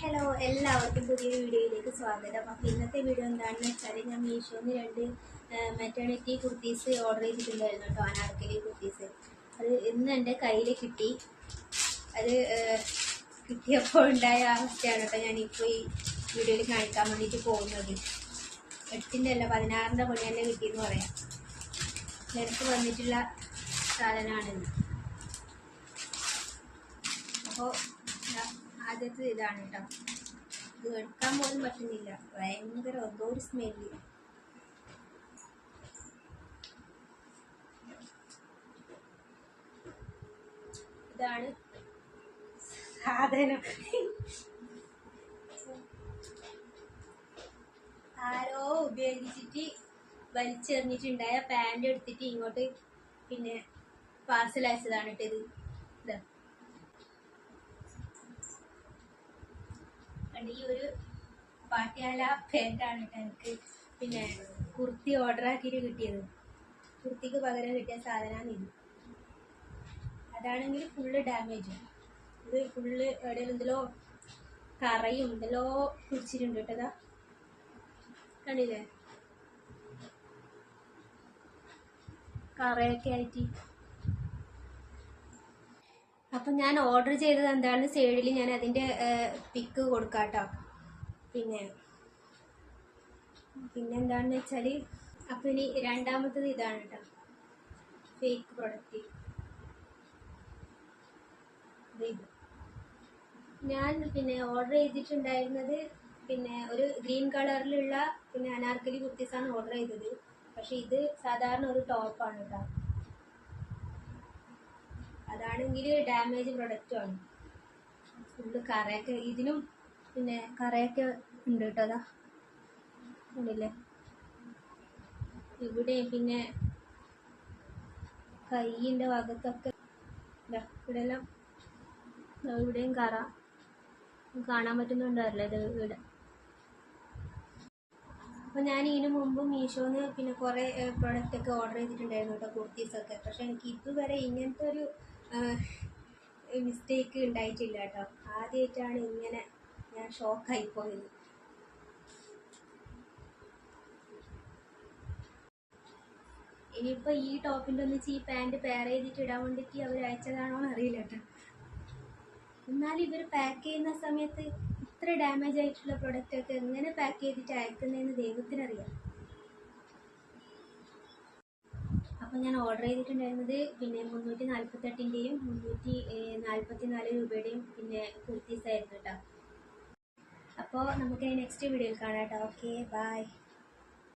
Hello എല്ലാവർക്കും പുതിയ വീഡിയോയിലേക്ക് സ്വാഗതം. അപ്പോൾ ഇന്നത്തെ വീഡിയോ എന്താണെന്ന് വെച്ചാൽ ഞാൻ മീഷോന്ന് രണ്ട് മെറ്റേണിറ്റി കുർത്തീസ് ഓർഡർ ചെയ്തിട്ടുണ്ടായിരുന്നു കേട്ടോ അനാർക്കലി കുർത്തീസ്. അത് ഇന്ന് എന്റെ കയ്യിൽ കിട്ടി. അത് കിട്ടിയപ്പോൾ ഉണ്ടായ അവസ്ഥയാണ് കേട്ടോ ഞാനിപ്പോൾ ഈ വീഡിയോയിൽ കാണിക്കാൻ വേണ്ടിയിട്ട് പോകുന്നത്. എട്ടിന്റെ അല്ല പതിനാറിന്റെ പണി തന്നെ കിട്ടിയെന്ന് പറയാം. നിനക്ക് വന്നിട്ടുള്ള സാധനമാണിത്. അപ്പോൾ ആദ്യത്തെ ഇതാണ് കേട്ടോ ഇത് എടുക്കാൻ പോലും പറ്റുന്നില്ല. ഭയങ്കര എന്തോ ഒരു സ്മെല്ല് ഇതാണ് സാധനം. ആരോ ഉപയോഗിച്ചിട്ട് വലിച്ചെറിഞ്ഞിട്ടുണ്ടായ പാന്റ് എടുത്തിട്ട് ഇങ്ങോട്ട് പിന്നെ പാർസൽ അയച്ചതാണ് കേട്ടത് ഇത്. ഈ ഒരു പാട്ടിയാല പാന്റാണ് എനിക്ക് പിന്നെ കുർത്തി ഓർഡർ ആക്കിയിട്ട് കിട്ടിയത്. കുർത്തിക്ക് പകരം കിട്ടിയ സാധനമാണ് ഇത്. അതാണെങ്കിൽ ഫുള്ള് ഡാമേജ് ഇത് ഫുള്ള് എവിടെയും എന്തെല്ലോ കറയും എന്തെല്ലോ പിടിച്ചിട്ടുണ്ട് കേട്ടതാ കണ്ടില്ലേ? കറയൊക്കെ ആയിട്ട് അപ്പം ഞാൻ ഓർഡർ ചെയ്തത് എന്താണ് സൈഡിൽ ഞാൻ അതിന്റെ പിക്ക് കൊടുക്കാം കേട്ടോ പിന്നെ പിന്നെ എന്താണെന്ന് വെച്ചാൽ അപ്പം ഇനി രണ്ടാമത്തത് ഇതാണ് കേട്ടോ ഫേക്ക് പ്രൊഡക്റ്റ് ഞാൻ പിന്നെ ഓർഡർ ചെയ്തിട്ടുണ്ടായിരുന്നത് പിന്നെ ഒരു ഗ്രീൻ കളറിലുള്ള പിന്നെ അനാർക്കലി കുർത്തീസാണ് ഓർഡർ ചെയ്തത്. പക്ഷെ ഇത് സാധാരണ ഒരു ടോപ്പാണ് കേട്ടോ അതാണെങ്കിൽ ഡാമേജ് പ്രൊഡക്റ്റുമാണ് ഫുള്ള് കറയൊക്കെ ഇതിനും പിന്നെ കറയൊക്കെ ഉണ്ട് കേട്ടോ അതാ. ഉണ്ടല്ലേ? ഇവിടെ പിന്നെ കൈയിന്റെ ഭാഗത്തൊക്കെ ഇവിടെ എല്ലാം ഇവിടെയും കറ. കാണാൻ പറ്റുന്നുണ്ടാവില്ല ഇത് ഇവിടെ. അപ്പോൾ ഞാൻ ഇതിനു മുമ്പ് മീഷോന്ന് പിന്നെ കുറേ പ്രൊഡക്റ്റ് ഒക്കെ ഓർഡർ ചെയ്തിട്ടുണ്ടായിരുന്നു കേട്ടോ കുർത്തീസൊക്കെ. പക്ഷെ എനിക്ക് ഇതുവരെ ഇങ്ങനത്തെ ഒരു മിസ്റ്റേക്ക് ഉണ്ടായിട്ടില്ല കേട്ടോ. ആദ്യമായിട്ടാണ് ഇങ്ങനെ ഞാൻ ഷോക്കായി പോയത്. ഇനിയിപ്പോൾ ഈ ടോപ്പിന്റെ ഒന്നിച്ച് ഈ പാന്റ് പെയർ ചെയ്തിട്ട് ഇടാൻ വേണ്ടിയിട്ട് അവർ അയച്ചതാണോ അറിയില്ല കേട്ടോ. എന്നാലും ഇവർ പാക്ക് ചെയ്യുന്ന സമയത്ത് ഇത്ര ഡാമേജ് ആയിട്ടുള്ള പ്രൊഡക്റ്റ് ഒക്കെ എങ്ങനെ പാക്ക് ചെയ്തിട്ട് അയക്കുന്നതെന്ന് ദൈവത്തിനറിയാം. അപ്പം ഞാൻ ഓർഡർ ചെയ്തിട്ടുണ്ടായിരുന്നത് പിന്നെ മുന്നൂറ്റി നാൽപ്പത്തെട്ടിന്റെയും മുന്നൂറ്റി നാൽപ്പത്തി നാല് രൂപയുടെയും പിന്നെ കുർത്തീസ് ആയിരുന്നു കേട്ടോ അപ്പോൾ നമുക്ക് നെക്സ്റ്റ് വീഡിയോയിൽ കാണാം കേട്ടോ ഓക്കെ ബൈ